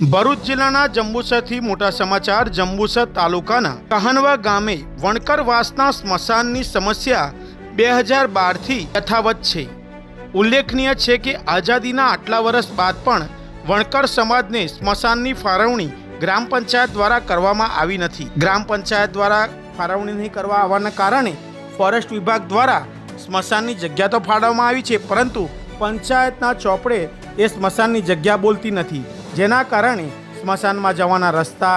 ભરૂચ જિલ્લાના જંબુસરથી મોટા સમાચાર, જંબુસર તાલુકાના કહાનવા ગામે વણકરવાસના સ્મશાનની સમસ્યા બે હજાર બારથી યથાવત છે. ઉલ્લેખનીય છે કે આઝાદીના આટલા વર્ષ બાદ પણ વણકર સમાજને સ્મશાનની ફાળવણી ગ્રામ પંચાયત દ્વારા કરવામાં આવી નથી. ગ્રામ પંચાયત દ્વારા ફાળવણી નહીં કરવા આવવાના કારણે ફોરેસ્ટ વિભાગ દ્વારા સ્મશાનની જગ્યા તો ફાળવવામાં આવી છે, પરંતુ પંચાયતના ચોપડે એ સ્મશાનની જગ્યા બોલતી નથી. જેના કારણે સ્મશાનમાં જવાના રસ્તા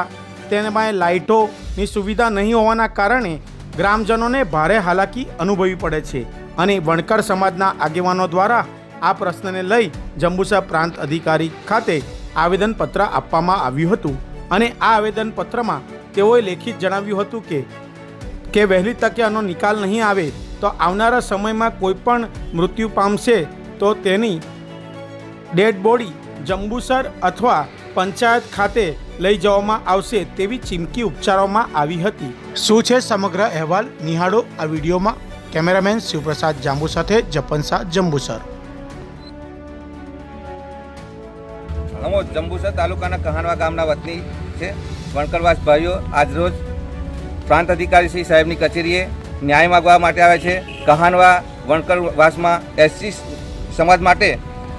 તેમાં લાઇટોની સુવિધા નહીં હોવાના કારણે ગ્રામજનોને ભારે હાલાકી અનુભવી પડે છે અને વણકર સમાજના આગેવાનો દ્વારા આ પ્રશ્નને લઈ જંબુસા પ્રાંત અધિકારી ખાતે આવેદનપત્ર આપવામાં આવ્યું હતું અને આ આવેદનપત્રમાં તેઓએ લેખિત જણાવ્યું હતું કે કે વહેલી તકે આનો નિકાલ નહીં આવે તો આવનારા સમયમાં કોઈ પણ મૃત્યુ પામશે તો તેની ડેડ બોડી જંબુસર અથવા પંચાયત ખાતે લઈ જવામાં આવશે તેવી ચીમકી ઉપચારવામાં આવી હતી. શું છે સમગ્ર અહેવાલ? નિહાળો આ વિડીયોમાં. કેમેરામેન શિવપ્રસાદ જાંબુ સાથે જપનસા જંબુસર. અમો જંબુસર તાલુકાના કહાનવા ગામના વતની છે. વણકરવાસ ભાઈઓ આજરોજ પ્રાંત અધિકારી શ્રી સાહેબની કચેરીએ ન્યાય માગવા માટે આવે છે. કહાનવા વણકરવાસમાં એસસી સમાજ માટે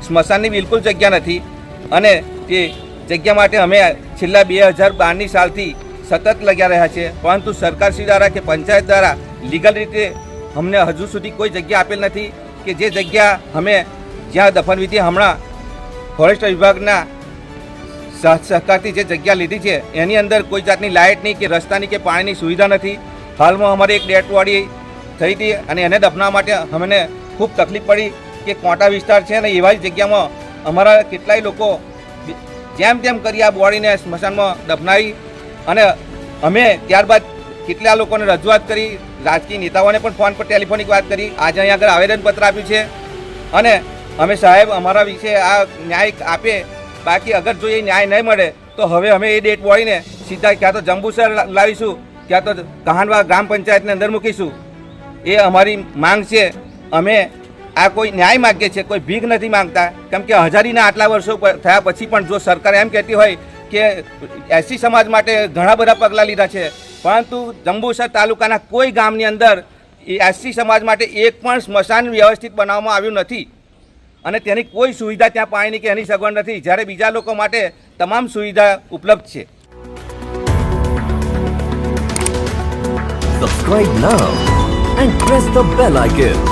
સ્મશાનની બિલકુલ જગ્યા નથી. અને તે જગ્યા માટે અમે છેલ્લા બે હજાર બારની સાલથી સતત લગ્યા રહ્યા છે પરંતુ સરકારશ્રી દ્વારા કે પંચાયત દ્વારા લીગલ રીતે અમને હજુ સુધી કોઈ જગ્યા આપેલ નથી કે જે જગ્યા અમે જ્યાં દફનવિધિ હમણાં ફોરેસ્ટ વિભાગના સહકારથી જે જગ્યા લીધી છે, એની અંદર કોઈ જાતની લાઇટની કે રસ્તાની કે પાણીની સુવિધા નથી. હાલમાં અમારી એક ડેટવાળી થઈ હતી અને એને દફનાવવા માટે અમને ખૂબ તકલીફ પડી કે કોટા વિસ્તાર છે અને એવા જગ્યામાં અમારા કેટલાય લોકો જેમ તેમ કરી આ બોડીને સ્મશાનમાં દફનાવી અને અમે ત્યારબાદ કેટલા લોકોને રજૂઆત કરી, રાજકીય નેતાઓને પણ ફોન પર ટેલિફોનિક વાત કરી. આજે અહીંયા આગળ આવેદનપત્ર આપ્યું છે. અને અમે સાહેબ અમારા વિશે આ ન્યાય આપે, બાકી અગર જો એ ન્યાય નહીં મળે, તો હવે અમે એ ડેટ બોડીને સીધા ક્યાં તો જંબુસર લાવીશું, ક્યાં તો કહાનવા ગ્રામ પંચાયતની અંદર મૂકીશું. એ અમારી માંગ છે. અમે આ કોઈ ન્યાય માગે છે, કોઈ ભીખ નથી માંગતા. કેમ કે હજારીના આટલા વર્ષો થયા પછી પણ જો સરકાર એમ કહેતી હોય કે એસી સમાજ માટે ઘણા બધા પગલાં લીધા છે, પરંતુ જંબુસર તાલુકાના કોઈ ગામની અંદર એ એસસી સમાજ માટે એક પણ સ્મશાન વ્યવસ્થિત બનાવવામાં આવ્યું નથી. અને તેની કોઈ સુવિધા ત્યાં પાણીની કે એની સગવડ નથી. જ્યારે બીજા લોકો માટે તમામ સુવિધા ઉપલબ્ધ છે. Subscribe now and press the bell icon.